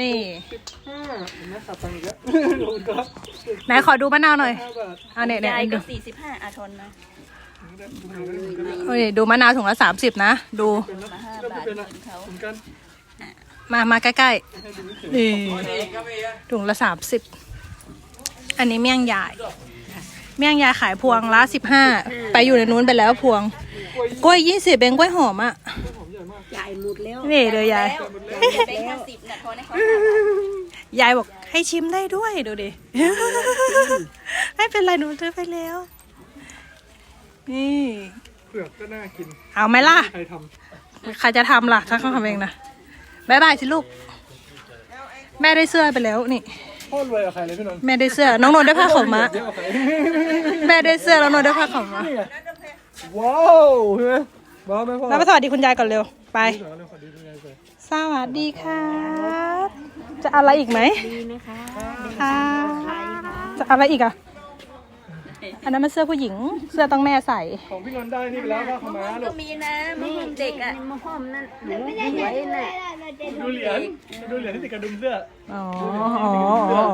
นี่ห้าเห็นไหมขาดตังค์อีกแล้วขอบคุณครับไหนขอดูมะนาวหน่อยห้าบาทเอาเนี่ยเนี่ยยายดูก็สี่สิบห้าอาทนนะโอ้ยดูมะนาวถุงละสามสิบนะ ดู เป็นนะมาห้าก็บาทเป็นนะเหมือนเขาเหมือนกันมามาใกล้ให้ดูเฉยๆนี่ถุงละสามสิบอันนี้เมี่ยงยาย เมี่ยงยายขายพวงละสิบห้าไปอยู่ในนู้นไปแล้วพวง กล้วยยี่สิบเองกล้วยหอมอะผมใหญ่มากจ่ายหมดแล้วนี่เลยยายแล้วแบงค์ห้าสิบนะทอนให้เขาห้าบาท ยายบอกให้ชิมได้ด้วยดูดิไม่เป็นไรหนูซื้อไปแล้ว นี่เผือกก็น่ากินเอาไหมล่ะ ใครทใครจะทำล่ะถ้าเขาทำเองนะบายบายสิลูก แม่ได้เสื้อไปแล้วนี่ำโคตรรวยกับใครเลยพี่นนท์แม่ได้เสื้อ น้องนนท์ได้ผ้าขาวม้าเยอะกว่าใครแม่ได้เสื้อแล้วนนท์ได้ผ้าขาวม้านี่ไงว้าวเห็นไหม บ้าไหมพ่อแล้วไปสวัสดีคุณยายก่อนเร็ว ไปเดี๋ยวเร็วขอดีดูยายไปสวัสดีครับจะอะไรอีกไหมดีนะคะค่ะจะอะไรอีกอะ อันนั้นมันเสื้อผู้หญิง เสื้อต้องแม่ใส่ ของพี่นนท์ได้นี่ไปแล้วผ้าขาวม้าลูก็กมีนะมะม่วงเด็กอะมะพร้อมนั่นหนูสวยน่ะดูเหรียญดูเหรียญที่ติดกระดุมเสื้ออ๋อดูเหรียญอ๋อที่ติดกระดุมเสื้ออ๋อที่ปีนดูเนี่ย